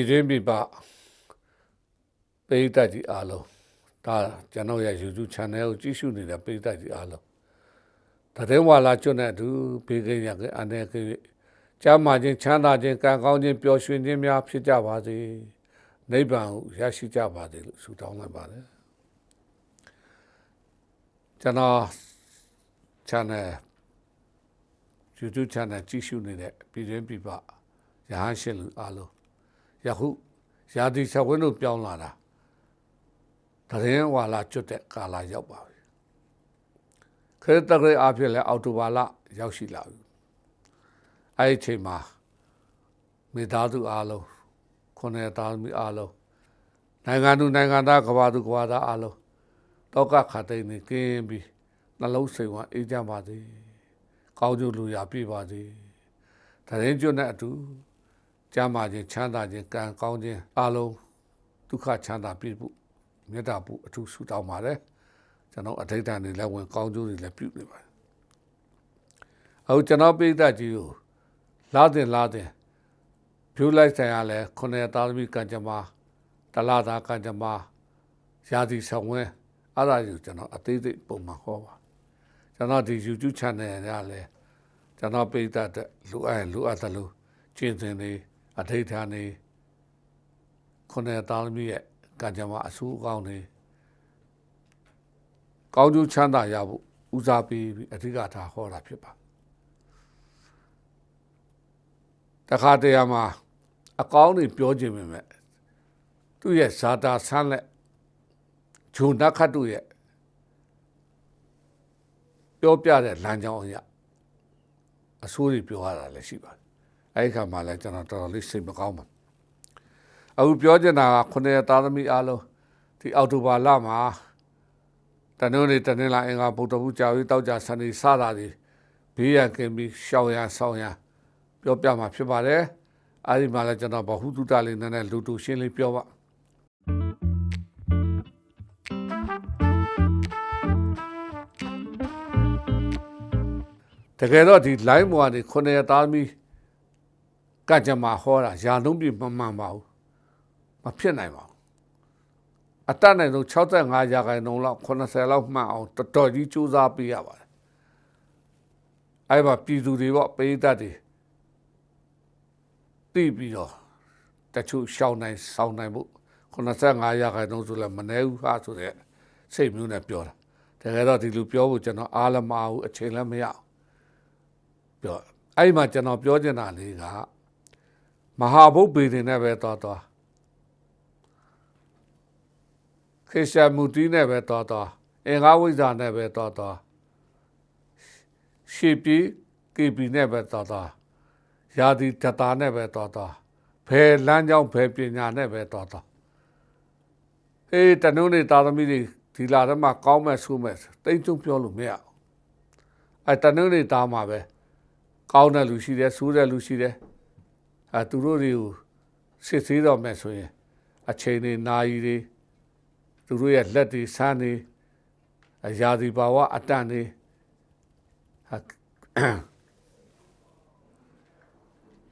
ပြည်တွင်းပြည်ပပိဋကတ်ကြီးအားလုံးဒါကျွန်တော်ရဲ့ YouTube channel ကိုကြည့်ရှုနေတဲ့ပိဋကတ်ကြီးအားလုံးတရင်ဝါလာကျွတ်တဲ့အတူဘေးကင်းရကအနေကကျမ်းမာခြင်းချမ်းသာခြင်းကံကောင်းခြင်းပျော်ရွှင်ခြင်းများဖြစ်ကြပါစေနိဗ္ဗာန်ကိုရရှိကြပါစေလို့ဆုတောင်းလိုက်ပါတယ်ကျွန်တော် channel YouTube channel ကြည့်ရှုနေတဲ့ပြည်တွင်းပြည်ပရဟန်းရှင်လူအားလုံး ယခုရာသီချက်ဝင်းတို့ပြောင်းလာတာတရင်ဝါလာကျွတ်တဲ့ကာလာရောက်ပါပြီခရစ်တရအားဖြင့်လည်းအော်တိုဘာလရောက်ရှိလာပြီအဲ့ဒီအချိန်မှာမိသားစုအားလုံးခုနှစ်သားသမီးအားလုံးနိုင်ငံသူနိုင်ငံသားကဘာသူကဘာသားအားလုံးတောကခတိန်နေကင်းပြီးနှလုံးစိမ်ဝအေးကြပါစေကောင်းကျိုးလူရပြည့်ပါစေတရင်ကျွတ်နဲ့အတူ ကျမ်းမာခြင်းချမ်းသာခြင်းကံကောင်းခြင်းအားလုံးဒုက္ခချမ်းသာပြည့်ဖို့မေတ္တာပို့အထူးဆုတောင်းပါတယ်ကျွန်တော်အထိတ်တန်တွေလည်းဝင်ကောင်းကျိုးတွေလည်းပြုနေပါတယ်အခုကျွန်တော်ပိဋကကြီးကိုလာတင်လာတင်ဖြူလိုက်ဆိုင်ရလဲခုနှစ်သားသမီးကံကြမ္မာတလာသာကံကြမ္မာရာသီဆောင်ဝဲအဲ့ဒါကိုကျွန်တော်အသေးစိတ်ပုံမှန်ဟောပါကျွန်တော်ဒီ YouTube channel ရလဲကျွန်တော်ပိဋကတဲ့လူအပ်လူအပ်တယ်လို့ကျင့်စဉ်နေ အထိတ်ထားနေခုနှစ်သားသမီးရဲ့ကံကြမ္မာအဆူအကောင်းနေကောင်းကျိုးချမ်းသာရဖို့ဦးစားပေးပြီးအဓိကထားဟောတာဖြစ်ပါတခါတရံမှာအကောင်းတွေပြောခြင်းပဲမဲ့သူ့ရဲ့ဇာတာဆန်းလက်ဂျုံနခတ်တို့ရဲ့ပြောပြတဲ့လမ်းကြောင်းအရာအဆိုးတွေပြောရတာလည်းရှိပါတယ် အဲ့ဒီခါမှာလည်းကျွန်တော်တော်တော်လေးစိတ်မကောင်းပါအခုပြောချင်တာကခုနှစ်သားသမီးအားလုံးဒီအောက်တိုဘာလမှာတနင်္လာနေ့တနင်္လာအင်္ဂါဗုဒ္ဓဘူးကြာဝေးတောက်ကြဆန်ဒီစတာတွေဘေးရန်ကင်းပြီးရှောင်ရန်ဆောင်ရန်ပြောပြမှာဖြစ်ပါတယ်အဲ့ဒီမှာလည်းကျွန်တော်ဘဟုတုတလေးနည်းနည်းလူတူရှင်းလေးပြောပါတကယ်တော့ဒီ line ပေါ်ကနေခုနှစ်သားသမီး ကကြမှာဟောတာယာလုံးပြမမှန်ပါဘူးမဖြစ်နိုင်ပါဘူးအတတ်နိုင်ဆုံး65ရာခိုင်နှုန်းလောက်80လောက်မှန်အောင်တော်တော်ကြီးစူးစမ်းပေးရပါတယ်အဲ့မှာပြည်သူတွေပေါ့ပိဋကတ်တွေသိပြီးတော့တချို့ရှောင်းနိုင်ဆောင်းနိုင်ဖို့85ရာခိုင်နှုန်းဆိုလည်းမနှဲဘူးဟာဆိုတဲ့စိတ်မျိုးနဲ့ပြောတာတကယ်တော့ဒီလိုပြောဖို့ကျွန်တော်အားလမအောင်အချိန်လည်းမရအောင်ပြောအဲ့မှာကျွန်တော်ပြောချင်တာလေးက မဟာဘုတ်ပေတင်နဲ့ပဲတော်တော်ခေရှာမူတီနဲ့ပဲတော်တော်အင်္ဂါဝိဇ္ဇာနဲ့ပဲတော်တော်ရှေပီကေပီနဲ့ပဲတော်တော်ယာဒီတတာနဲ့ပဲတော်တော်ဘယ်လမ်းကြောင်းဘယ်ပညာနဲ့ပဲတော်တော်အေးတနုံးနေတာသမီတွေဒီလာထဲမှာကောင်းမဲ့ဆိုးမဲ့တိတ်ကျုံပြောလို့မရဘူးအဲတနုံးနေတာမှာပဲကောင်းတဲ့လူရှိတယ်ဆိုးတဲ့လူရှိတယ် အဲသူတို့တွေကိုစစ်သေးတော့မဲ့ဆိုရင်အချိန်တွေနာရီတွေသူတို့ရဲ့လက်တွေဆန်းတွေအရာဒီဘာဝအတန်တွေ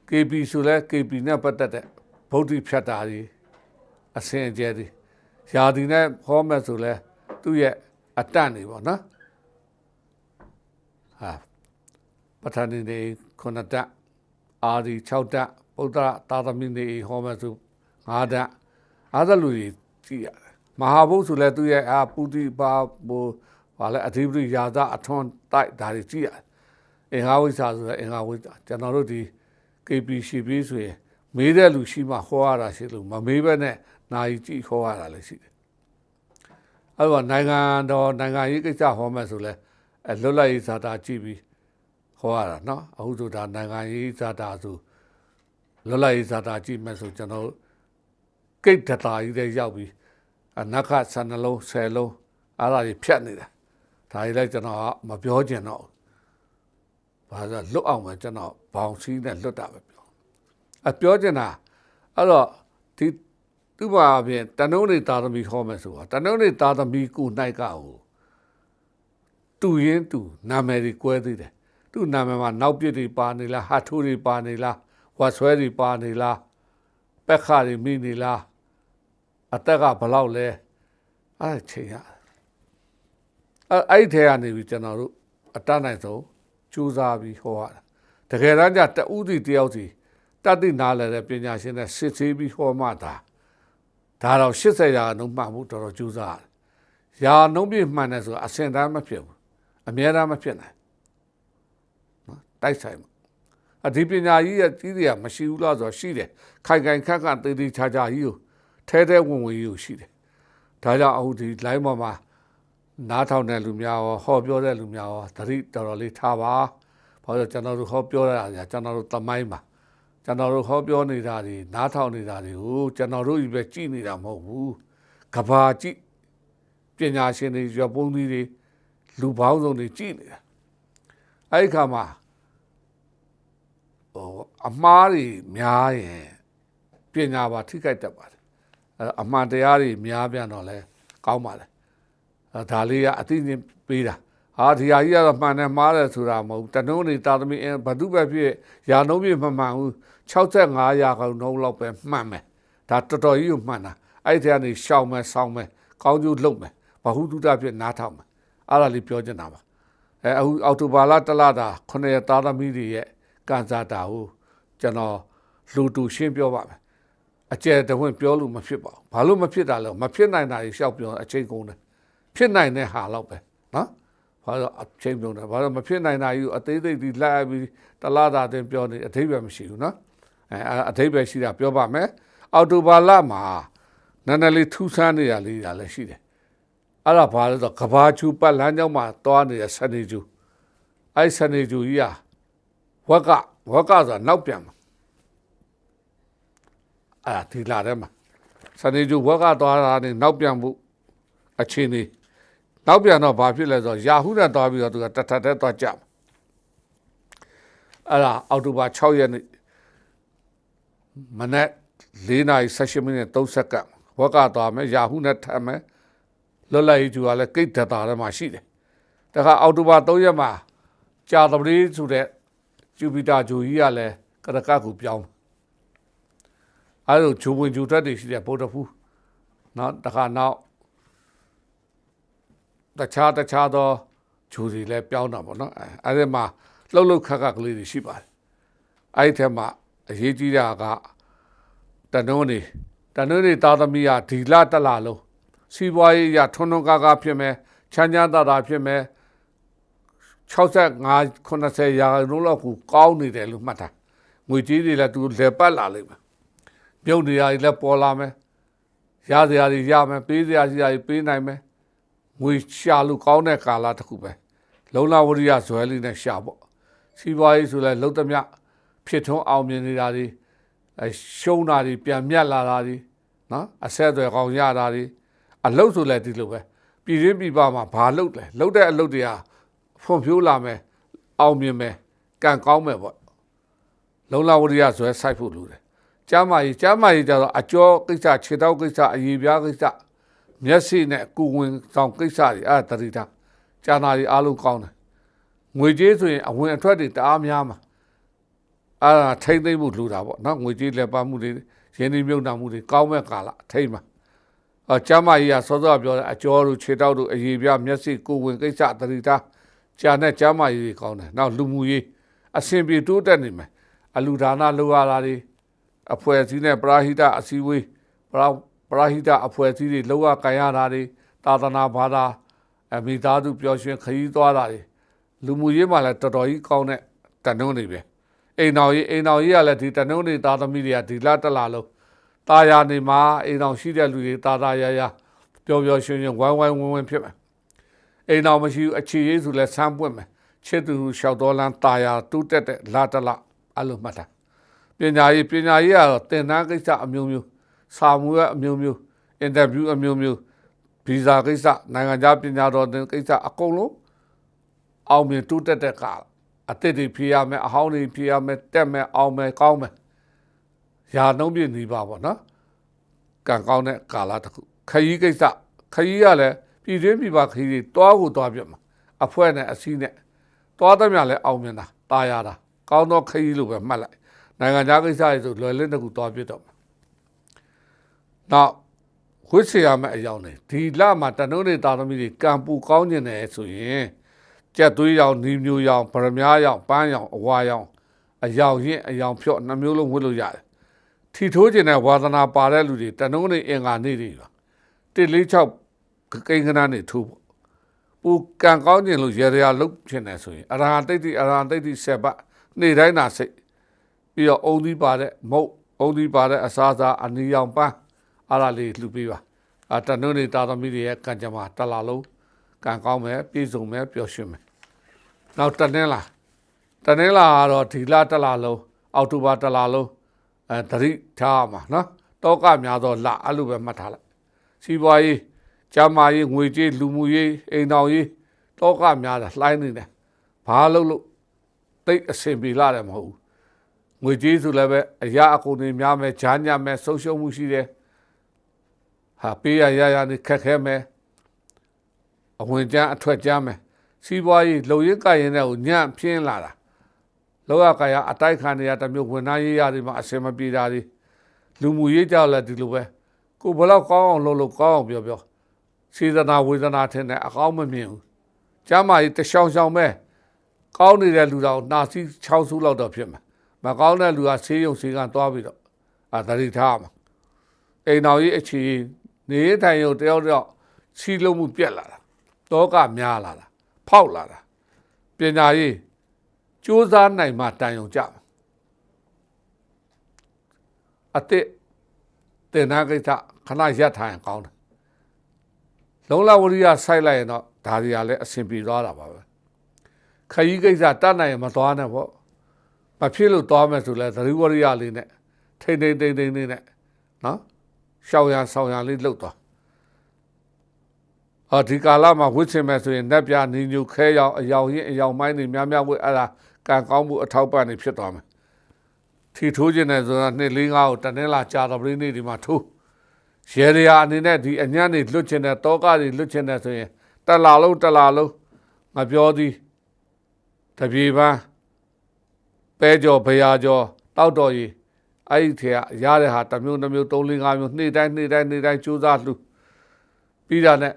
KP ဆိုလဲ KP နဲ့ပတ်သက်တဲ့ဗုဒ္ဓဖြတ်တာကြီးအစင်အကျဲကြီးယာဒီနဲ့ဟောမဲ့ဆိုလဲသူ့ရဲ့အတန်တွေပေါ့နော်ဟာပဋ္ဌာန်းနေခုနှစ်တက်အာဒီ6တက် ဗုဒ္ဓသာသမီနေဟောမဲ့ဆို9တက်အားသလူကြီးကြည့်ရတယ်မဟာဘုဆိုလဲသူ့ရဲ့အာပုတိပါဘိုဘာလဲအဓိပတိယာသအထွန်းတိုက်ဒါတွေကြည့်ရတယ်အင်္ဂါဝိဇ္ဇာဆိုတဲ့အင်္ဂါဝိဇ္ဇာကျွန်တော်တို့ဒီ KP ရှိပြီးဆိုရင်မေးတဲ့လူရှိမှဟောရတာရှိလို့မမေးဘဲနဲ့နိုင်ကြည့်ဟောရတာလည်းရှိတယ်အဲ့တော့နိုင်ငံတော်နိုင်ငံရေးကိစ္စဟောမှဆိုလဲလွတ်လပ်ရေးဇာတာကြည့်ပြီးဟောရတာเนาะအခုဆိုဒါနိုင်ငံရေးဇာတာဆို လွတ်လပ်ရေးဇာတာကြည့်မှဆိုကျွန်တော်ကိတ်တတာကြီးတဲ့ရောက်ပြီးအနခဆနှလုံးဆယ်လုံးအားသာကြီးဖြတ်နေတာဒါကြီးလည်းကျွန်တော်မပြောချင်တော့ဘာသာလွတ်အောင်ပဲကျွန်တော်ဘောင်စည်းနဲ့လွတ်တာပဲပြောအပြောချင်တာအဲ့တော့ဒီသူ့ဘာဖြင့်တနုံးနေသာသမီဟောမယ်ဆိုတာတနုံးနေသာသမီကိုနိုင်ကဟိုတူရင်တူနာမည်ကြီးကွဲသေးတယ်သူ့နာမည်မှာနောက်ပြစ်တွေပါနေလားဟာထိုးတွေပါနေလား ဝါဆွဲတွေပါနေလားပပက်ခါတွေမိနေလားအသက်ကဘယ်လောက်လဲအဲ့ချိန်ရအဲ့အဲ့ထဲကနေပြီးကျွန်တော်တို့အတတ်နိုင်ဆုံးကြိုးစားပြီးဟောရတာတကယ်တမ်းကျတဦးစီတယောက်စီတတ်သိနားလည်တဲ့ပညာရှင်နဲ့စစ်ဆေးပြီးဟောမှတာဒါတော့80ရာနှုန်းမှန်မှုတော်တော်ကြိုးစားရတယ်ရာနှုန်းပြည့်မှန်တယ်ဆိုတာအစင်တမ်းမဖြစ်ဘူးအများတမ်းမဖြစ်နိုင်နော်တိုက်ဆိုင်မှာ အဒီပညာကြီးရဲ့ကြီးတွေကမရှိဘူးလားဆိုတော့ရှိတယ်ခိုင်ခိုင်ခက်ခက်တည်တည်ချာချာကြီးကိုထဲထဲဝင်ဝင်ကြီးကိုရှိတယ်ဒါကြောင့်အခုဒီ line ပေါ်မှာနားထောင်တဲ့လူများရောဟောပြောတဲ့လူများရောသတိတော်တော်လေးထားပါဘာလို့ကျွန်တော်တို့ဟောပြောရတာညာကျွန်တော်တို့တမိုင်းမှာကျွန်တော်တို့ဟောပြောနေတာတွေနားထောင်နေတာတွေကိုကျွန်တော်တို့ကြီးပဲကြည်နေတာမဟုတ်ဘူးကဘာကြည့်ပညာရှင်တွေရွက်ပုံးသီးတွေလူပေါင်းစုံတွေကြည်နေတာအဲ့ဒီခါမှာ ဟိုအမားတွေများရင်ပညာပါထိခိုက်တတ်ပါတယ်အဲ့အမှန်တရားတွေများပြန်တော့လဲကောင်းပါတယ်အဲ့ဒါလေးကအသိဉာဏ်ပေးတာဟာဒီဟာကြီးကတော့မှန်တယ်မှားတယ်ဆိုတာမဟုတ်ဘူးတနှုံးနေတာသမီးဘဒုပဲဖြစ်ရာနှုံးပြမမှန်ဘူး65ရာခိုင်နှုန်းလောက်ပဲမှန်မယ်ဒါတော်တော်ကြီးကိုမှန်တာအဲ့ဒီကနေရှောင်မယ်ဆောင်းမယ်ကောင်းကျိုးလုပ်မယ်ဘဟုတုတဖြစ်နားထောင်မယ်အဲ့ဒါလေးပြောချင်တာပါအဲအခုအော်တိုဘာလတလတာ9ရက်သားသမီးတွေရဲ့ ကန်စာတာကိုကျွန်တော်လူတူရှင်းပြောပါမယ်အကျယ်တဝင့်ပြောလို့မဖြစ်ပါဘူးဘာလို့မဖြစ်တာလဲမဖြစ်နိုင်တာကြီးရှောက်ပြောအချိန်ကုန်တယ်ဖြစ်နိုင်တဲ့ဟာတော့ပဲနော်ဘာလို့အချိန်ပြုံးတယ်ဘာလို့မဖြစ်နိုင်တာကြီးအသေးသေးဒီလိုက်ပြီးတလားတာတင်ပြောနေအသေးပဲမရှိဘူးနော်အဲအသေးပဲရှိတာပြောပါမယ်အော်တိုဘာလမှာနည်းနည်းလေးထူးဆန်းနေရလေးဒါလည်းရှိတယ်အဲ့ဒါဘာလဲဆိုကဘာချူပတ်လမ်းကြောင်းမှာတွားနေတဲ့စနေကျူအဲ့စနေကျူကြီးอ่ะ ဝက်ကဝက်ကဆိုတာနောက်ပြန်မှာအဲ့ဒါဒီလာထဲမှာစနေကျူဝက်ကသွားတာနေနောက်ပြန်မှုအချင်းနေနောက်ပြန်တော့ဘာဖြစ်လဲဆိုတော့ယာဟုနဲ့သွားပြီးတော့သူကတထက်တဲ့သွားကြမှာအဲ့ဒါအောက်တိုဘာ6ရက်နေ့မနက်4နာရီ18မိနစ်30စက္ကန့်ဝက်ကသွားမယ်ယာဟုနဲ့ထပ်မယ်လွတ်လပ်ရေးကျူကလည်းကိတ်ဒတာထဲမှာရှိတယ်တခါအောက်တိုဘာ3ရက်မှာကြာသပတေးဆိုတဲ့ ဂျူပီတာဂျိုကြီးကလည်းကရကကူပြောင်းအဲ့လိုဂျိုဝင်ဂျိုထွက်တွေရှိတဲ့ဗုဒ္ဓဖူးနော်တခါနောက်တခြားတခြားသောဂျိုတွေလည်းပြောင်းတာပေါ့နော်အဲအဲ့ဒီမှာလှုပ်လှုပ်ခက်ခက်ကလေးတွေရှိပါတယ်အဲ့ဒီထဲမှာအရေးကြီးတာကတနုံးနေတနုံးနေသားသမီးကဒီလတက်လာလုံးစီးပွားရေးရထွန်းထွန်းကားကားဖြစ်မယ်ချမ်းချမ်းသာသာဖြစ်မယ် 65 80ရာခိုင်နှုန်းလောက်ကိုကောင်းနေတယ်လို့မှတ်တာငွေကြီးတွေလည်းသူလက်ပတ်လာလိမ့်မယ်ပြုတ်နေရည်လည်းပေါ်လာမယ်ရစရာတွေရမယ်ပေးစရာရှိရာတွေပေးနိုင်မယ်ငွေရှာလို့ကောင်းတဲ့ကာလတစ်ခုပဲလုံလဝရိယဇွဲလေးနဲ့ရှာပေါ့စီးပွားရေးဆိုလဲလုံသမျှဖြစ်ထွန်းအောင်မြင်နေတာတွေအရှုံးတာတွေပြန်မြတ်လာတာတွေနော်အဆက်အသွယ်ကောင်းရတာတွေအလုတ်ဆိုလဲဒီလိုပဲပြည်ရင်းပြည်ပမှာဘာလုတ်လဲလုတ်တဲ့အလုတ်တွေက ဖွံ့ဖြိုးလာမယ်အောင်မြင်မယ်ကံကောင်းမယ်ပေါ့လုံလဝရိယဇွဲစိုက်ဖို့လိုတယ်ကျမ်းမာရေးကျမ်းမာရေးကြတော့အကျော်ကိစ္စခြေထောက်ကိစ္စအရေးပြားကိစ္စမျက်စိနဲ့ကုဝင်ဆောင်ကိစ္စတွေအဲ့ဒါတတိတာကျန်တာတွေအားလုံးကောင်းတယ်ငွေကြေးဆိုရင်အဝင်အထွက်တွေတအားများမှာအဲ့ဒါထိမ့်သိမ့်မှုလူတာပေါ့နော်ငွေကြေးလက်ပါမှုတွေရင်းနှီးမြုပ်နှံမှုတွေကောင်းမဲ့ကာလထိမ့်မှာအကျမ်းမာရေးကစောစောပြောတဲ့အကျော်တို့ခြေထောက်တို့အရေးပြားမျက်စိကုဝင်ကိစ္စတတိတာ ကျန်တဲ့ကျမ်းမာရေးတွေကောင်းတယ်နောက်လူမှုရေးအစဉ်ပြေတိုးတက်နေမယ်အလူဒါနလိုရတာတွေအဖွဲ့အစည်းနဲ့ပရာဟိတအစည်းအဝေးပရာပရာဟိတအဖွဲ့အစည်းတွေလောက်ရကန်ရတာတွေသာသနာဘာသာအမိသားစုပျော်ရွှင်ခရီးသွားတာတွေလူမှုရေးမှာလည်းတော်တော်ကြီးကောင်းတဲ့တန်နှုံးတွေပဲအိမ်တော်ကြီးအိမ်တော်ကြီးကလည်းဒီတန်နှုံးတွေသားသမီးတွေကဒီလတက်လာလို့ตาယာနေမှာအိမ်တော်ရှိတဲ့လူတွေตาตาယာယာပျော်ပျော်ရွှင်ရွှင်ဝိုင်းဝိုင်းဝင်းဝင်းဖြစ်မယ် အိမ်တော်မရှိဘူးအခြေရေးဆိုလဲဆမ်းပွင့်မယ်ချစ်သူလျှောက်တော်လန်းตาယာတူးတက်တဲ့လာတလအဲ့လိုမှတ်တာပညာရေးပညာရေးကတော့သင်တန်းကိစ္စအမျိုးမျိုးစာမှုရအမျိုးမျိုးအင်တာဗျူးအမျိုးမျိုးဗီဇာကိစ္စနိုင်ငံခြားပညာတော်သင်ကိစ္စအကုန်လုံးအောင်မြင်တိုးတက်တဲ့ကအသစ်တွေဖြေရမယ်အဟောင်းတွေဖြေရမယ်တက်မယ်အောင်မယ်ကောင်းမယ်ရာနှုံးပြည့်နေပါပေါ့နော်ကံကောင်းတဲ့ကာလတစ်ခုခရီးကိစ္စခရီးရလည်း ပြည်တွင်းပြည်ပခရီးတွေတွားကိုတွားပြမှာအဖွဲနဲ့အစည်းနဲ့တွားသမျှလည်းအောင်မြင်တာตาရတာကောင်းသောခရီးလို့ပဲမှတ်လိုက်နိုင်ငံခြားကိစ္စတွေဆိုလွယ်လင်းတစ်ခုတွားပြတော့မှာ နောက်ဝိဆေရမယ့်အယောင်နေဒီလမှာတနုံးနေတာသမီးတွေကံပူကောင်းကျင်တယ်ဆိုရင်ကြက်သွေးရောင်နီမျိုးရောင်ဗရမ ्या ရောင်ပန်းရောင်အဝါရောင်အယောင်ရင်အယောင်ဖြော့နှမျိုးလုံးဝတ်လို့ရတယ်ထီထိုးကျင်တဲ့ဝါသနာပါတဲ့လူတွေတနုံးနေအင်္ဂါနေတွေပါ146 ကိန်းကနာနေထိုးပေါ့ပူကံကောင်းကျင်လို့ရေရရာလုတ်ဖြစ်နေဆိုရင်အရဟံတိတ်တိအရဟံတိတ်တိဆက်ပတ်နေတိုင်းနာစိတ်ပြီးတော့အုံသီးပါတဲ့မုတ်အုံသီးပါတဲ့အစားအစာအနီရောင်ပန်းအားလာလေးလှူပေးပါအတနုံးနေတာသမီးတွေရဲ့ကံကြမ္မာတစ်လာလုံးကံကောင်းမယ်ပြည့်စုံမယ်ပျော်ရွှင်မယ်နောက်တနင်္လာတနင်္လာကတော့ဒီလတစ်လာလုံးအောက်တိုဘာတစ်လာလုံးအဲသတိထားရမှာနော်တောကများသောလအဲ့လိုပဲမှတ်ထားလိုက်စီးပွားရေး ကျန်းမာရေးငွေကြေးလူမှုရေးအိမ်တော်ရေးတောကများတာလှိုင်းနေတယ်ဘာလို့လို့တိတ်အဆင်ပြေလာတယ်မဟုတ်ဘူးငွေကြေးဆိုလည်းပဲအရာအကုန်တွေများမယ်ဂျားညမယ်ဆုံးရှုံးမှုရှိတယ်ဟာပေးရရရနေခက်ခဲမယ်အဝင်ကျန်းအထွက်ကျန်းမယ်စီးပွားရေးလုံရင်ကရင်တဲ့ကိုညံ့ပြင်းလာတာလောကကာယအတိုက်ခံနေရတစ်မျိုးဝင်သားရေးရတယ်မှာအစင်မပြေတာတွေလူမှုရေးကြောက်လည်းဒီလိုပဲကိုဘလောက်ကောင်းအောင်လုပ်လို့ကောင်းအောင်ပြောပြော စေတနာဝေဒနာထင်တဲ့အကောင်းမမြင်ဘူးကျမ်းမာရေးတရှောင်ရှောင်ပဲကောင်းနေတဲ့လူတော်နာစီ6စုလောက်တော့ဖြစ်မှာမကောင်းတဲ့လူကဆေးရုံဆေးကန်သွားပြီးတော့အာတတိထားမှာအိမ်တော်ကြီးအခြေနေထိုင်ရုံတယောက်တယောက်စီလုံးမှုပြက်လာတာတောကများလာတာဖောက်လာတာပညာရေးစူးစမ်းနိုင်မှတန်ရုံကြမှာအတစ်တင်နာကိစ္စခဏရက်ထိုင်ကောင်းတယ် လုံလဝရိယစိုက်လိုက်ရင်တော့ဒါတွေကလည်းအဆင်ပြေသွားတာပါပဲခရီးကိစ္စတတ်နိုင်ရင်မသွားနဲ့ပေါ့မဖြစ်လို့သွားမယ်ဆိုလဲသတိဝရိယလေးနဲ့ထိမ့်ထိမ့်ထိမ့်ထိမ့်လေးနဲ့နော်ရှောင်ရဆောင်ရလေးလှုပ်သွားဟောဒီကာလမှာဝှစ်ချင်မယ်ဆိုရင်နက်ပြနီညူခဲရောင်အယောင်ရင်အယောင်မိုင်းတွေများများဝှစ်အဲ့ဒါကံကောင်းမှုအထောက်ပံ့နေဖြစ်သွားမယ်ထီထိုးခြင်းနဲ့ဆိုတာနှစ်လေးငါးကိုတနင်္လာကြာတော်ပရိနေ့ဒီမှာထိုး ရေရရာအနေနဲ့ဒီအညံ့တွေလွတ်ချင်တဲ့တောကတွေလွတ်ချင်တဲ့ဆိုရင်တက်လာလုံးတက်လာလုံးမပြောသည်တပြေပန်းပဲကြော်ဘရာကြော်တောက်တော်ကြီးအဲ့ဒီထဲကရတဲ့ဟာတစ်မျိုးတစ်မျိုး၃၄၅မျိုးနေ့တိုင်းနေ့တိုင်းနေ့တိုင်းကြိုးစားလှူပြီးတာနဲ့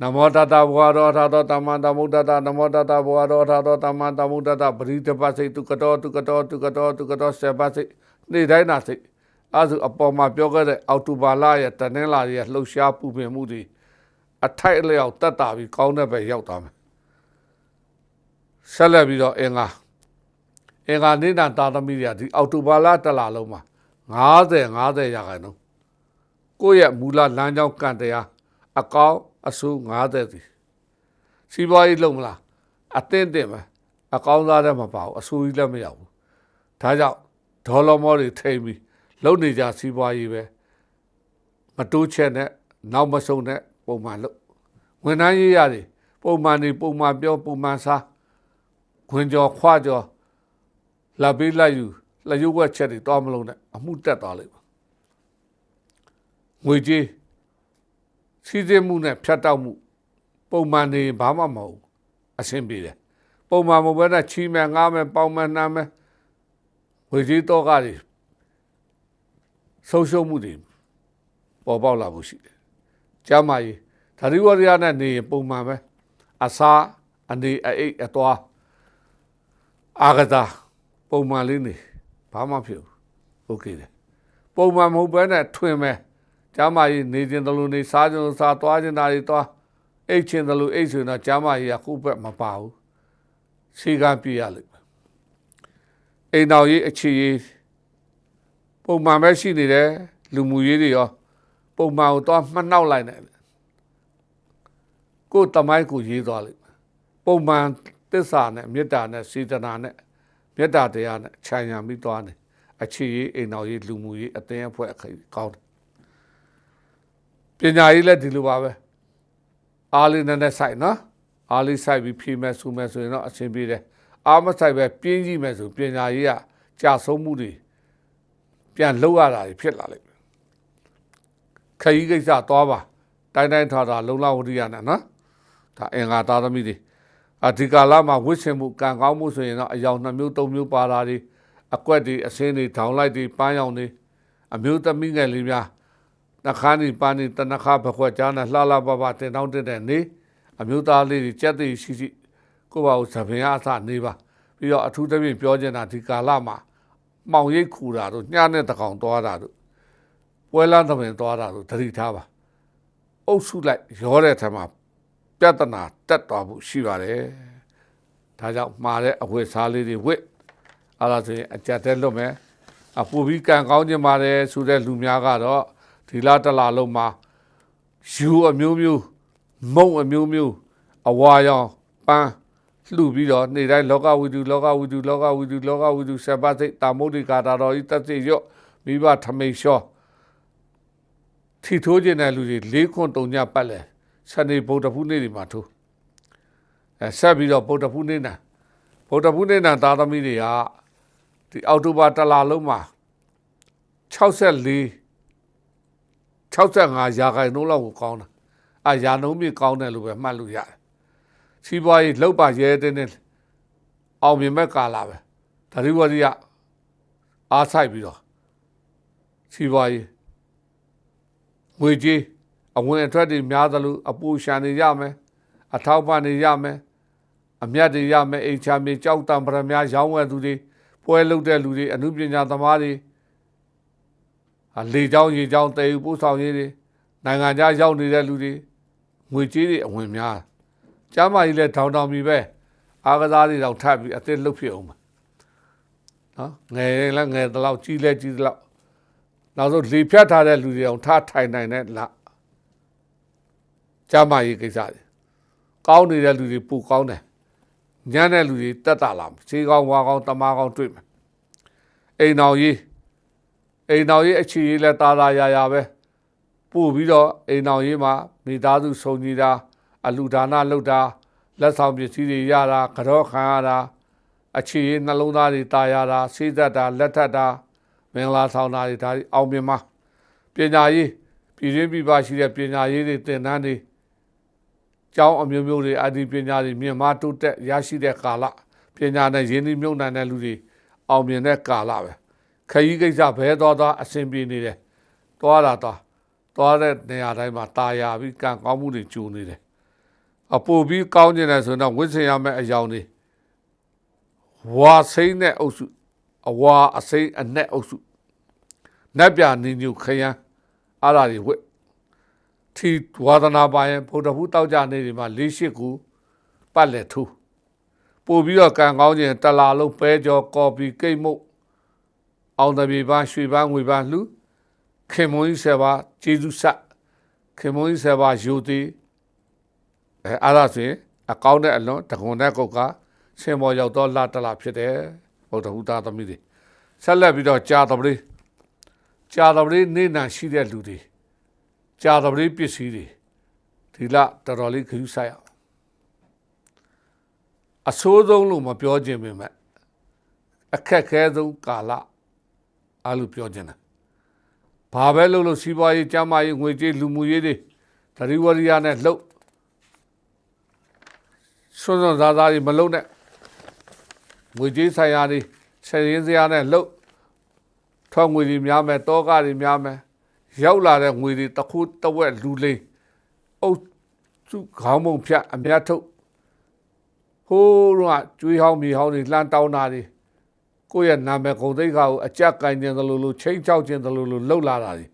နမောတတဘဝရောထာသောတမ္မတမုဒ္ဒတနမောတတဘဝရောထာသောတမ္မတမုဒ္ဒတပရိတပတ်စိတ်တုကတော်တုကတော်တုကတော်တုကတော်ဆေပတ်စိတ်နေ့တိုင်းနာစိတ် အဲဆိုအပေါ်မှာပြောခဲ့တဲ့အောက်တိုဘာလရဲ့တနင်္လာရဲ့လှုပ်ရှားပူပင်မှုတွေအထိုက်အလျောက်တက်တာပြီးကောင်းတဲ့ဘက်ရောက်သွားမယ်ဆက်လက်ပြီးတော့အင်္ဂါအင်္ဂါနေ့နာတာသမီတွေကဒီအောက်တိုဘာလတစ်လလုံးမှာ90 90ရာခိုင်နှုန်းကိုယ့်ရဲ့မူလလမ်းကြောင်းကံတရားအကောင်းအဆိုး90စီစီးပွားရေးလုံးမလားအတင်းတင်းပဲအကောင်းသားလည်းမပါဘူးအဆိုးကြီးလည်းမရောက်ဘူးဒါကြောင့်ဒေါ်လာမောတွေထိမ့်ပြီး လုံနေကြစီးပွားရေးပဲမတိုးချက်နဲ့နောက်မဆုံးနဲ့ပုံမှန်လို့ဝန်ထမ်းရေးရတယ်ပုံမှန်နေပုံမှန်ပြောပုံမှန်စားခွင်ကြော်ခွကြော်လာပေးလိုက်ယူလျှို့ဝက်ချက်တွေတောင်းမလုံးနဲ့အမှုတက်သွားလိမ့်မယ်ငွေကြေးစီးစိမှုနဲ့ဖြတ်တောက်မှု ပုံမှန်နေဘာမှမဟုတ်အဆင်ပြေတယ်ပုံမှန်မဟုတ်ဘဲနဲ့ချီမယ်ငားမယ်ပေါင်မယ်နှမ်းမယ်ဝေကြီးတော့ကတွေ ဆုံးရှုံးမှုတွေပေါ်ပေါက်လာမှုရှိတယ်။ကျမ်းမာရေးဓာတိဝရရနဲ့နေရင်ပုံမှန်ပဲအစာအနေအိတ်အသွားအာဂတာပုံမှန်လေးနေဘာမှဖြစ်ဘူး။ Okay တယ်။ပုံမှန်မဟုတ်ဘဲနဲ့ထွင်မယ်ကျမ်းမာရေးနေခြင်းတလို့နေစားခြင်းစားသွားခြင်းဓာတွေသွားအိတ်ခြင်းတလို့အိတ်ဆိုရင်တော့ကျမ်းမာရေးကခုဘက်မပါဘူး။စီကံပြရလိမ့်မယ်။အိမ်တော်ရေးအခြေရေး ပုံမှန်ပဲရှိနေတယ်လူမှုရေးတွေရောပုံမှန်ကိုသွားမှတ်နှောက်လိုက်တယ်ကိုယ်တမိုင်းကိုရေးသွားလိမ့်မယ်ပုံမှန်သစ္စာနဲ့မေတ္တာနဲ့စေတနာနဲ့မေတ္တာတရားနဲ့ခြံရံပြီးသွားတယ်အခြေရေးအိမ်တော်ရေးလူမှုရေးအသင်းအဖွဲ့အခါကောင်းတယ်ပညာရေးလည်းဒီလိုပါပဲအားလေးနဲ့နဲ့ဆိုင်နော်အားလေးဆိုင်ပြီးဖြေမဲ့ဆူမဲ့ဆိုရင်တော့အဆင်ပြေတယ်အားမဆိုင်ပဲပြင်းကြည့်မဲ့ဆိုပညာရေးကကြာဆုံးမှုတွေ ပြန်လှုပ်ရတာဖြစ်လာလိမ့်မယ်ခရီးကိစ္စသွားပါတိုင်းတိုင်းထာထာလုံလဝရိယနဲ့နော်ဒါအင်္ဂါသားသမီးတွေအဒီကာလမှာဝိရှင်မှုကံကောင်းမှုဆိုရင်တော့အယောင်နှမျိုးသုံးမျိုးပါတာတွေအကွက်တွေအစင်းတွေထောင်လိုက်တွေပန်းရောင်တွေအမျိုးသမီးငယ်လေးများနှခါနီပါနီတနခါဘခွက်ကြားနဲ့လှလှပပတင်တောင်းတင်တဲ့နေအမျိုးသားလေးတွေကြက်သိရှိရှိကိုယ့်ဘာကိုသပင်အစနေပါပြီးတော့အထူးသဖြင့်ပြောချင်တာဒီကာလမှာ မှောင်ရိပ်ခူတာတို့ညနဲ့တကောင်သွားတာတို့ပွဲလန်းသပင်သွားတာတို့သတိထားပါအုပ်စုလိုက်ရောတဲ့ထက်မှာပြဿနာတက်သွားဖို့ရှိပါတယ်ဒါကြောင့်မှားတဲ့အဝတ်စားလေးတွေဝတ်အဲ့ဒါဆိုရင်အကြက်တဲလွတ်မယ်အပူပြီးကန်ကောင်းခြင်းပါတယ်ဆိုတဲ့လူများကတော့ဒီလားတစ်လားလုံးမှာယူအမျိုးမျိုးမုံအမျိုးမျိုးအဝါရောင်ပန်း လှူပြီးတော့နေ့တိုင်းလောကဝိတုလောကဝိတုလောကဝိတုလောကဝိတုဆက်ပါစိတ်တာမုဒ္ဒိကာတာတော်ဤတက်စိရော့မိဘထမိန်လျှောထီထိုးခြင်းတဲ့လူတွေ၄ခွန်းတုံညပတ်လဲစနေဗုဒ္ဓဖူးနေ့တွေမှာထိုးအဲဆက်ပြီးတော့ဗုဒ္ဓဖူးနေ့နာဗုဒ္ဓဖူးနေ့နာသားသမီးတွေကဒီအောက်တိုဘာတစ်လလုံးမှာ64 65ရာခိုင်နှုန်းလောက်ကိုကောင်းတာအာရာနှုန်းမြင့်ကောင်းတယ်လို့ပဲမှတ်လို့ရတယ် စီးပွားရေးလောက်ပါရဲတဲ့နဲ့အောင်မြင်မဲ့ကာလာပဲဒါရီဝရီကအားဆိုင်ပြီးတော့စီးပွားရေးငွေကြေးအဝင်အထွက်တွေများသလိုအပူရှာနေရမယ်အထောက်ပံ့နေရမယ်အမြတ်တွေရမယ်အိမ်ချမြေကြောက်တံပရမများရောင်းဝယ်သူတွေပွဲလုပ်တဲ့လူတွေအမှုပညာသမားတွေအလေချောင်းရေချောင်းတည်ယူပို့ဆောင်ရေးတွေနိုင်ငံခြားရောက်နေတဲ့လူတွေငွေကြေးတွေအဝင်များ ကျမ်းမာကြီးလဲထောင်ထောင်ပြီပဲအာကစားတွေတော့ထပ်ပြီးအသက်လုတ်ဖြစ်အောင်ပါနော်ငယ်လဲငယ်တလောက်ကြီးလဲကြီးတလောက်နောက်ဆုံးလေဖြတ်ထားတဲ့လူတွေအောင်ထားထိုင်နိုင်တဲ့လားကျမ်းမာရေးကိစ္စတွေကောင်းနေတဲ့လူတွေပူကောင်းတယ်ညံ့တဲ့လူတွေတက်တာလာခြေကောင်းဝါကောင်းတမားကောင်းတွေ့မယ်အိမ်တော်ကြီးအိမ်တော်ကြီးအခြေရေးလဲတာတာယာယာပဲပို့ပြီးတော့အိမ်တော်ကြီးမှာမိသားစုစုံညီတာ အလူဒါနလုပ်တာလက်ဆောင်ပစ္စည်းတွေရတာကြောခံရတာအခြေရေးနှလုံးသားတွေတာရတာစိတ်သက်တာလက်ထပ်တာမင်္ဂလာဆောင်တာတွေဒါတွေအောင်မြင်မှာပညာရေးပြည်ရင်းပြည်ပရှိတဲ့ပညာရေးတွေသင်တန်းတွေကျောင်းအမျိုးမျိုးတွေအဒီပညာတွေမြန်မာတိုးတက်ရရှိတဲ့ကာလပညာနဲ့ရင်းနှီးမြှုပ်နှံတဲ့လူတွေအောင်မြင်တဲ့ကာလပဲခရီးကိစ္စဘဲတော်တော်အဆင်ပြေနေတယ်သွားတာတော့သွားတဲ့နေရာတိုင်းမှာตาရပြီးကံကောင်းမှုတွေကျူနေတယ် အပူပြီးကောင်းကျင်တယ်ဆိုတော့ဝိဆင်ရမယ့်အယောင်တွေဝါစိမ့်တဲ့အုပ်စုအဝါအစိမ့်အနက်အုပ်စုနတ်ပြနေညူခရမ်းအားလာတွေဝက်ထီဝါဒနာပါရင်ဗုဒ္ဓဟူတောက်ကြနေဒီမှာ၄ရှိကူပတ်လက်ထူပို့ပြီးတော့ကံကောင်းခြင်းတလာလုံးပဲကြောကော်ပီကိတ်မုတ်အောင်တပြေပန်းရွှေပန်းငွေပန်းလှူခင်မွန်ကြီးဆယ်ပါကျေးဇူးဆက်ခင်မွန်ကြီးဆယ်ပါယူသည် အဲအားလားဆိုရင်အကောင်းတဲ့အလွန်တခွန်တဲ့ကုတ်ကဆင်ပေါ်ရောက်တော့လာတလာဖြစ်တယ်ဗုဒ္ဓဟူသားသမီးတွေဆက်လက်ပြီးတော့ကြာတပလေးကြာတပလေးနေနံရှိတဲ့လူတွေကြာတပလေးပစ္စည်းတွေဒီလတော်တော်လေးခရူးဆိုင်အောင်အဆိုးဆုံးလို့မပြောခြင်းပေမဲ့အခက်ခဲဆုံးကာလအဲ့လိုပြောခြင်းတယ်ဘာပဲလုပ်လို့စီးပွားရေးကျန်းမာရေးငွေကြေးလူမှုရေးတွေတတိဝရိယနဲ့လှုပ် စွန်းစွန်းစားစားတွေမလှုပ်နဲ့ငွေကြေးဆိုင်ရာတွေဆက်ရင်းစရာနဲ့လှုပ်ထောက်ငွေတွေများမယ်တောကတွေများမယ်ရောက်လာတဲ့ငွေတွေတစ်ခုတစ်ဝက်လူလိမ်အုပ်စုခေါင်းမုံဖြတ်အမြတ်ထုတ်ဟိုးတော့ကျွေးဟောင်းမြေဟောင်းတွေလှမ်းတောင်းတာတွေကိုယ့်ရဲ့နာမည်ဂုံသိက္ခာကိုအကြက်ကင်ခြင်းသလိုလိုချိန်ချောက်ခြင်းသလိုလိုလှုပ်လာတာတွေ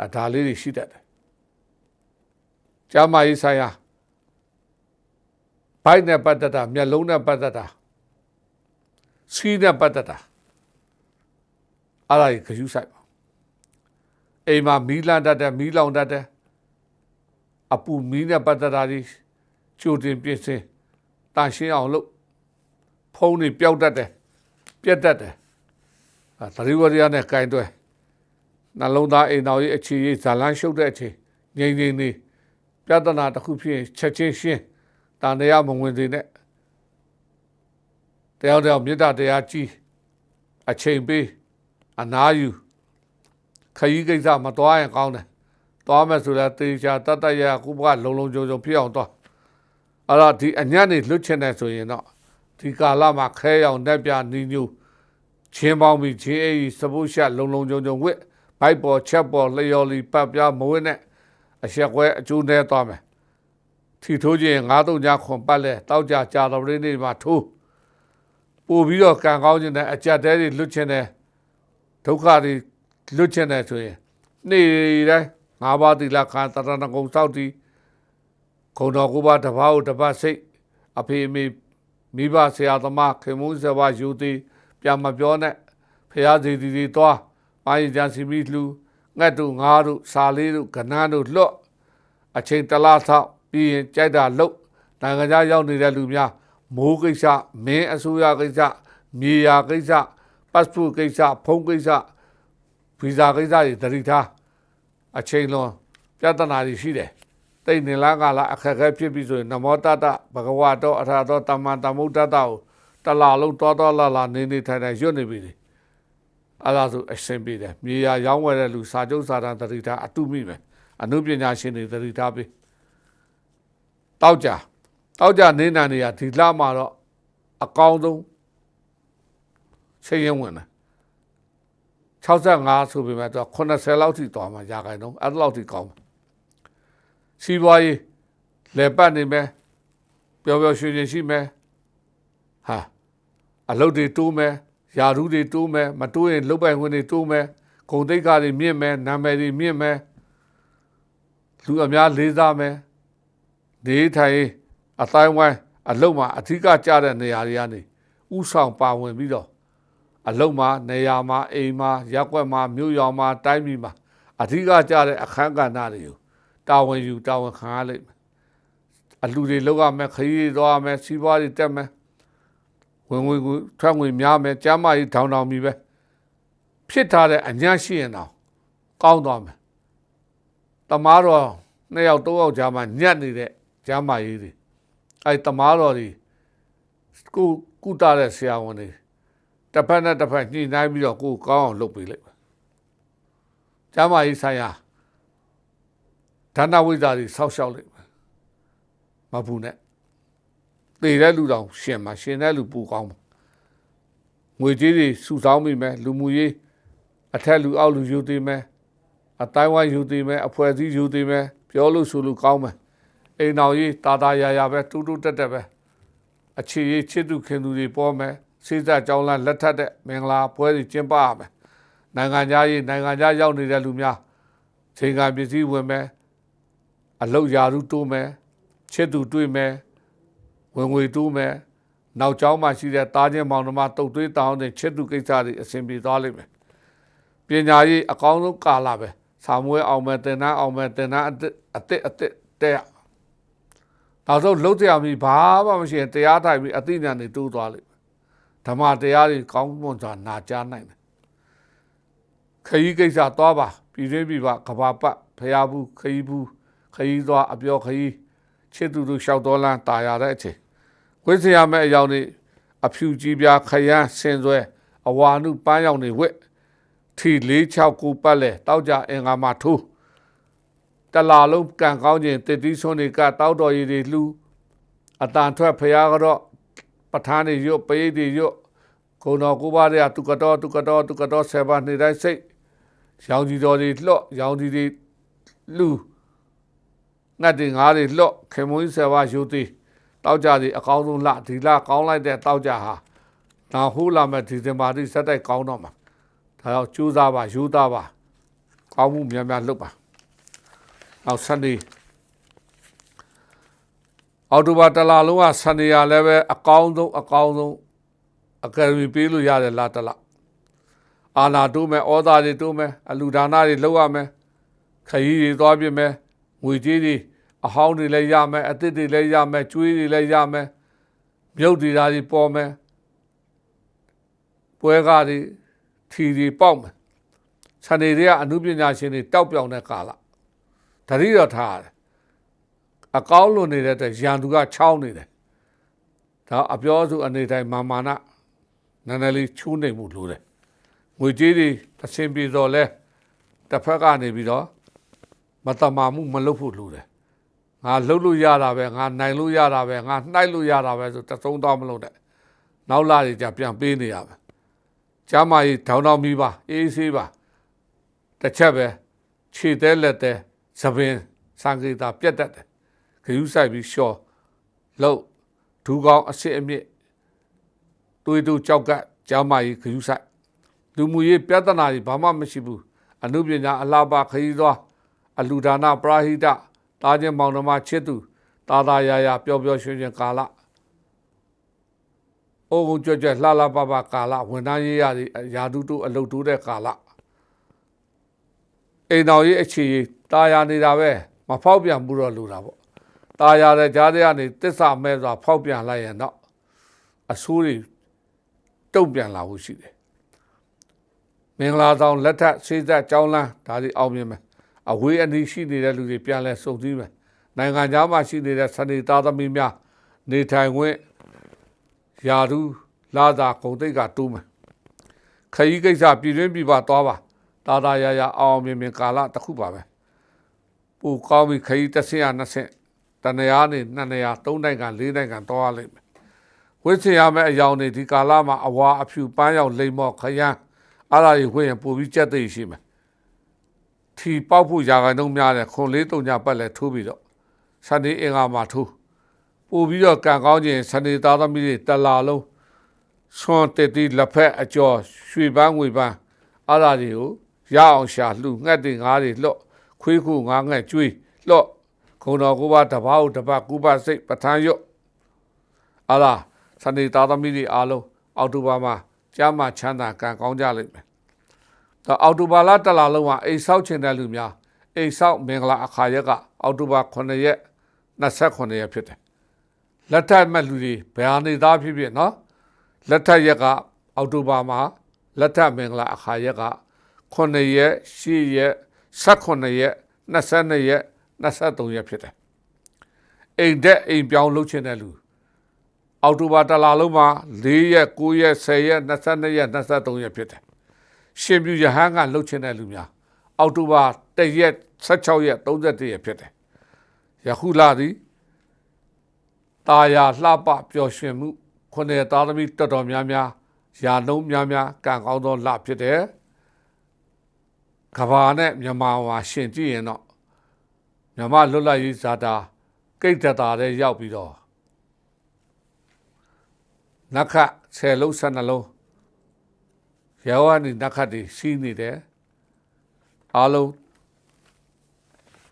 အဲဒါလေးတွေရှိတတ်တယ်။ကျမကြီးဆိုင်ရာ ဘိုက်နဲ့ပတ်သက်တာမျက်လုံးနဲ့ပတ်သက်တာစီးနဲ့ပတ်သက်တာအဲ့ဒါကြီးခယူးဆိုင်ပါအိမ်မှာမီးလန့်တတ်တယ်မီးလောင်တတ်တယ်အပူမီးနဲ့ပတ်သက်တာကြီးကြိုတင်ပြင်ဆင်တန်ရှင်းအောင်လုပ်ဖုံးတွေပျောက်တတ်တယ်ပြတ်တတ်တယ်အဲသတိဝရိယနဲ့ကင်တွဲနှလုံးသားအိမ်တော်ကြီးအခြေရေးဇာလန်းရှုပ်တဲ့အချိန်ငြိမ်ငြိမ်လေးပြဿနာတစ်ခုဖြစ်ရင်ချက်ချင်းရှင်း တန်တရားမဝင်စေနဲ့တရားတော်မေတ္တာတရားကြီးအချိန်ပေးအနာယူခရီးကိစ္စမသွားရင်ကောင်းတယ်သွားမယ်ဆိုတော့တေချာတတ်တရကုဘကလုံလုံကြုံကြုံဖြစ်အောင်သွားအဲ့တော့ဒီအညံ့နေလွတ်ချင်တယ်ဆိုရင်တော့ဒီကာလမှာခဲရောင်တက်ပြနီညူချင်းပေါင်းပြီးချင်းအေးစပုတ်ရှလုံလုံကြုံကြုံဝစ်ဘဘိုက်ပေါ်ချက်ပေါ်လျော်လီပတ်ပြားမဝင်းနဲ့အဆက်ကွဲအကျိုးနဲ့သွားမယ် ထီထိုးခြင်းငါးတုံညာခွန်ပတ်လဲတောက်ကြကြာတော်ရင်းနေ့မှာထိုးပို့ပြီးတော့ကံကောင်းခြင်းနဲ့အကြက်တဲတွေလွတ်ခြင်းနဲ့ဒုက္ခတွေလွတ်ခြင်းနဲ့ဆိုရင်နေ့တိုင်းငါးပါးသီလခံတရဏဂုံသောက်တည်ခုံတော်ကိုပါတပားကိုတပတ်စိတ်အဖေအမေမိဘဆရာသမားခင်မုန်းဆဘာယူသည်ပြန်မပြောနဲ့ဖရာစီတီတီသွားမိုင်းကြံစီမီလှူငှက်တို့ငါးတို့စာလေးတို့ကနန်းတို့လွတ်အချိန်တလားဆောက် ပြီးရင်ကြိုက်တာလုတ်နိုင်ငံခြားရောက်နေတဲ့လူများမိုးကိစ္စမင်းအစိုးရကိစ္စမြေယာကိစ္စပတ်စပို့ကိစ္စဖုန်းကိစ္စဗီဇာကိစ္စတွေတတိထားအချိန်လွန်ပြဿနာတွေရှိတယ်တိတ်နေလားကလားအခက်အခဲဖြစ်ပြီဆိုရင်နမောတတဘဂဝါတော်အထာတော်တမ္မာတမုဒ္ဒတကိုတလာလုံးတော်တော်လာလာနေနေထိုင်ထိုင်ရွတ်နေပြီလေအဲ့ဒါဆိုအရှင်ပြေတယ်မြေယာရောင်းဝယ်တဲ့လူစာချုပ်စာတမ်းတတိထားအတုမိပဲအနုပညာရှင်တွေတတိထားပြီ တောက်ကြတောက်ကြနေနံနေရဒီလမှာတော့အကောင်းဆုံးချိန်ရင်ဝင်တယ်65ဆိုပေမဲ့တော့80လောက်ထိသွားမှာရာခိုင်နှုန်းအဲ့လောက်ထိကောင်းစီးပွားရေးလေပတ်နေမယ်ပျော်ပျော်ရွှင်ရွှင်ရှိမယ်ဟာအလုပ်တွေတိုးမယ်ယာရုတွေတိုးမယ်မတိုးရင်လုတ်ပိုင်ခွင့်တွေတိုးမယ်ဂုံတိတ်ခါတွေမြင့်မယ်နာမည်တွေမြင့်မယ်လူအများလေးစားမယ် နေထိုင်အတိုင်းဝိုင်းအလုပ်မှာအထူးကကြတဲ့နေရာတွေကနေဥဆောင်ပါဝင်ပြီးတော့အလုံးမှာနေရာမှာအိမ်မှာရက်ွက်မှာမြို့ရောင်မှာတိုင်းပြည်မှာအထူးကကြတဲ့အခန်းကဏ္ဍတွေကိုတာဝန်ယူတာဝန်ခံရလိမ့်မယ်အလူတွေလောက်ရမယ်ခရီးသွားရမယ်စီးပွားတွေတက်မယ်ဝင်ဝင်ကိုထွက်ဝင်များမယ်ကျမ်းမာရေးထောင်ထောင်ပြီပဲဖြစ်ထားတဲ့အညာရှိရင်တော့ကောင်းသွားမယ်တမားတော်နှစ်ယောက်သုံးယောက်ကြားမှာညက်နေတဲ့ ကျမ်းမာရေးတွေအဲတမားတော်တွေကုကုတတဲ့ဆရာဝန်တွေတစ်ဖက်နဲ့တစ်ဖက်ညှိနှိုင်းပြီးတော့ကိုယ်ကောင်းအောင်လုပ်ပေးလိုက်မယ်ကျမ်းမာရေးဆိုင်ရာဒါနဝိဇ္ဇာတွေဆောက်ရှောက်လိုက်မယ်မဘူးနဲ့တည်တဲ့လူတောင်ရှင်မှာရှင်တဲ့လူပူကောင်းမှာငွေကြေးတွေစုဆောင်းမိမယ်လူမှုရေးအထက်လူအောက်လူယူသေးမယ်အတိုင်းဝိုင်းယူသေးမယ်အဖွဲ့အစည်းယူသေးမယ်ပြောလို့ဆိုလို့ကောင်းမယ် အိမ်တော်ကြီးတာတာယာယာပဲတူတူတက်တက်ပဲအခြေရေးချစ်သူခင်သူတွေပေါ်မယ်စိစကြောင်းလန်းလက်ထပ်တဲ့မင်္ဂလာပွဲတွေကျင်းပရမယ်နိုင်ငံသားရေးနိုင်ငံသားရောက်နေတဲ့လူများချိန်ကပစ္စည်းဝင်မယ်အလုတ်ရာထူးတိုးမယ်ချစ်သူတွေ့မယ်ဝင်ငွေတိုးမယ်နောက်ကျောင်းမှာရှိတဲ့တားချင်းမောင်နှမတုတ်သွေးတောင်းတဲ့ချစ်သူကိစ္စတွေအဆင်ပြေသွားလိမ့်မယ်ပညာရေးအကောင်းဆုံးကာလပဲစာမွေးအောင်မယ်တင်တန်းအောင်မယ်တင်တန်းအစ်အစ်အစ်တဲ့ နောက်ဆုံးလုံးတရားမီဘာမှမရှိရင်တရားထိုင်ပြီးအသိဉာဏ်တွေတိုးသွားလိမ့်မယ်ဓမ္မတရားတွေကောင်းမွန်စွာနာကြားနိုင်တယ်ခရီးကိစ္စသွားပါပြည်တွင်းပြည်ပကဘာပတ်ဖျားဘူးခရီးဘူးခရီးသွားအပြောခရီးချစ်သူတို့လျှောက်တော်လန်းတာယာတဲ့အချိန်ဝိဇ္ဇာမဲ့အယောင်တွေအဖြူကြီးပြားခရမ်းဆင်ဆွဲအဝါနုပန်းရောင်တွေဝက်ထီလေး6ကိုပတ်လဲတောက်ကြအင်္ဂါမှာထိုး တလာလုံးကံကောင်းခြင်းတတိဆွန်းတွေကတောက်တော်ရည်တွေလှူအတန်ထွက်ဖျားကတော့ပဋ္ဌာန်းတွေရွတ်ပရိတွေရွတ်ခုံတော်ကိုပါတဲ့သူကတော်သူကတော်သူကတော်ဆယ်ပါးနေတိုင်းစိတ်ရောင်ကြီးတော်တွေလှော့ရောင်ကြီးတွေလူငတ်တွေငါးတွေလှော့ခင်မွေးဆယ်ပါးယူသည်တောက်ကြသည်အကောင်းဆုံးလဒီလကောင်းလိုက်တဲ့တောက်ကြဟာနောက်ဟိုးလာမဲ့ဒီဇင်ဘာတိစက်တိုက်ကောင်းတော့မှာဒါတော့ကြိုးစားပါယူသားပါကောင်းမှုများများလုပ်ပါ နောက်ဆန်ဒီအော်တိုဘာတလာလုံးကဆန်ဒီရလည်းပဲအကောင်းဆုံးအကောင်းဆုံးအကယ်ဒမီပေးလို့ရတယ်လားတလားအာနာတိုးမယ်ဩသာတွေတိုးမယ်အလူဒါနတွေလုပ်ရမယ်ခရီးတွေသွားပြမယ်ငွေကြေးတွေအဟောင်းတွေလည်းရမယ်အသစ်တွေလည်းရမယ်ကျွေးတွေလည်းရမယ်မြုပ်တွေဓာတွေပေါ်မယ်ပွဲကားတွေထီတွေပေါက်မယ်ဆန်တွေတွေကအမှုပညာရှင်တွေတောက်ပြောင်တဲ့ကာလ တတိတော်ထားရတယ်အကောင်းလွန်နေတဲ့အတွက်ရန်သူကချောင်းနေတယ်ဒါအပြောစုအနေတိုင်းမာမာနနည်းနည်းလေးချိုးနေမှုလိုတယ်ငွေကြေးတွေအဆင်ပြေတော့လဲတစ်ဖက်ကနေပြီးတော့မတမာမှုမလုပ်ဖို့လိုတယ်ငါလှုပ်လို့ရတာပဲငါနိုင်လို့ရတာပဲငါနှိုက်လို့ရတာပဲဆိုတသုံးတော့မလုပ်နဲ့နောက်လာတွေကြပြန်ပေးနေရမယ်ကျမ်းမာရေးထောင်းထောင်းပြီးပါအေးဆေးပါတတစ်ချက်ပဲခြေသေးလက်သေး သပင်စံကေတာပြတ်တတ်တယ်ခရူးဆိုင်ပြီးရှော့လို့ဒူကောင်းအစ်စ်အမြင့်တွေးတူကြောက်ကကျောင်းမကြီးခရူးဆိုင်လူမှုရေးပြဿနာကြီးဘာမှမရှိဘူးအနုပညာအလားပါခရီးသွားအလူဒါနပရာဟိတတာချင်းမောင်နှမချစ်သူတာတာယာယာပျော်ပျော်ရွှင်ရွှင်ကာလအိုးကုန်းကြွကြွလှလှပပကာလဝန်ထမ်းရေးရည်ရာထူးတူအလုပ်တူတဲ့ကာလ အိမ်တော်ရေးအခြေရေးတာယာနေတာပဲမဖောက်ပြန်ဘူးတော့လူတာပေါ့တာယာတဲ့ကြားတဲ့ကနေတစ္ဆာမဲ့စွာဖောက်ပြန်လိုက်ရင်တော့အဆိုးတွေတုံ့ပြန်လာဖို့ရှိတယ်မင်္ဂလာဆောင်လက်ထက်ဆေးသက်ကြောင်းလန်းဒါဒီအောင်မြင်မယ်အဝေးအနီးရှိနေတဲ့လူတွေပြန်လဲစုံစည်းမယ်နိုင်ငံခြားမှာရှိနေတဲ့စနေသားသမီးများနေထိုင်ခွင့်ယာဒူးလာသာဂုံတိတ်ကတိုးမယ်ခရီးကိစ္စပြည်တွင်းပြည်ပသွားပါ တာတာရရအောင်မြင်မြင်ကာလတစ်ခုပါပဲပူကောင်းပြီခရီးတစ်ဆင့်ရနှစ်ဆင့်တနေရာနေနှစ်နေရာသုံးနိုင်ငံလေးနိုင်ငံသွားရလိမ့်မယ်ဝိသင်ရမယ့်အယောင်တွေဒီကာလမှာအဝါအဖြူပန်းရောက်လိမ့်မော့ခရမ်းအားလာရီဝင့်ရင်ပို့ပြီးကြက်သိရှိမယ်ထီပေါက်ဖို့ရာခိုင်နှုန်းများတယ်ခွန်လေးတုံညာပတ်လဲထိုးပြီးတော့စနေအင်္ဂါမှာထိုးပို့ပြီးတော့ကံကောင်းခြင်းစနေသားသမီးတွေတလာလုံးဆွန်တက်တီလက်ဖက်အကျော်ရွှေပန်းငွေပန်းအားလာတွေကို ရအောင်ရှာလှူငှက်တွေငါးတွေလှော့ခွေးခုငါးငှက်ကျွေးလှော့ခုံတော်ကိုပါတပောက်တပတ်ကုပစိတ်ပဋ္ဌာန်းရွတ်အားလာစနေသားသမီးတွေအားလုံးအောက်တိုဘာမှာကျမ်းမာချမ်းသာကံကောင်းကြလိမ့်မယ်။ဒါအောက်တိုဘာလတစ်လလုံးမှာအိမ်ဆောက်ချင်တဲ့လူများအိမ်ဆောက်မင်္ဂလာအခါရက်ကအောက်တိုဘာ9ရက်29ရက်ဖြစ်တယ်။လက်ထက်မဲ့လူတွေဘယ်ဟာနေသားဖြစ်ဖြစ်နော်။လက်ထက်ရက်ကအောက်တိုဘာမှာလက်ထက်မင်္ဂလာအခါရက်က 9ရက်10ရက်18ရက်22ရက်23ရက်ဖြစ်တယ်။အိမ်တဲ့အိမ်ပြောင်းလုပ်ချင်တဲ့လူအောက်တိုဘာတစ်လလုံးမှာ4ရက်9ရက်10ရက်22ရက်23ရက်ဖြစ်တယ်ရှင်ပြူရဟန်းကလှုပ်ချင်တဲ့လူများအောက်တိုဘာ1ရက်16ရက်31ရက်ဖြစ်တယ်ယခုလသည်တာယာလှပပျော်ရွှင်မှုခုနှစ်သားသမီးတော်တော်များများယာလုံးများများကံကောင်းသောလဖြစ်တယ် ကဘာနဲ့မြန်မာမှာရှင်ကြည့်ရင်တော့မြန်မာလွတ်လပ်ရေးဇာတာကိတ်တတာတဲ့ရောက်ပြီးတော့နက္ခ10လုံး12လုံးရောကနေနက္ခတွေစီးနေတယ်အားလုံး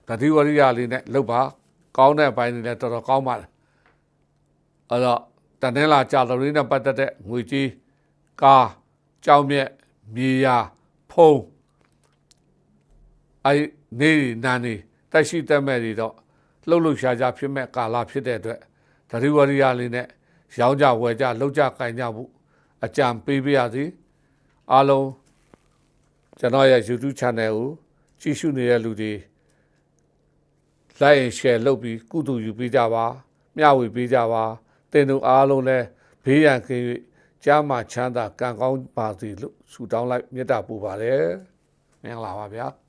တတိဝရိယလေးနဲ့လှုပ်ပါကောင်းတဲ့အပိုင်းတွေလည်းတော်တော်ကောင်းပါတယ်အဲ့တော့တန်တဲလာကြာတော်လေးနဲ့ပတ်သက်တဲ့ငွေကြီးကားကြောင်မြက်မြေယာဖုံး အဲနေနာနေတက်ရှိတက်မဲ့တွေတော့လှုပ်လှုပ်ရှားရှားဖြစ်မဲ့ကာလဖြစ်တဲ့အတွက်တတိဝရိယလေးနဲ့ရောင်းကြဝယ်ကြလှုပ်ကြကင်ကြဖို့အကြံပေးပါရစေအားလုံးကျွန်တော်ရဲ့ YouTube channel ကိုကြည့်ရှုနေတဲ့လူတွေ like and share လုပ်ပြီးကုသိုလ်ယူပေးကြပါမျှဝေပေးကြပါတင်တို့အားလုံးလည်းဘေးရန်ကင်း၍ကြားမှာချမ်းသာကံကောင်းပါစေလို့ဆုတောင်းလိုက်မေတ္တာပို့ပါတယ်မင်္ဂလာပါဗျာ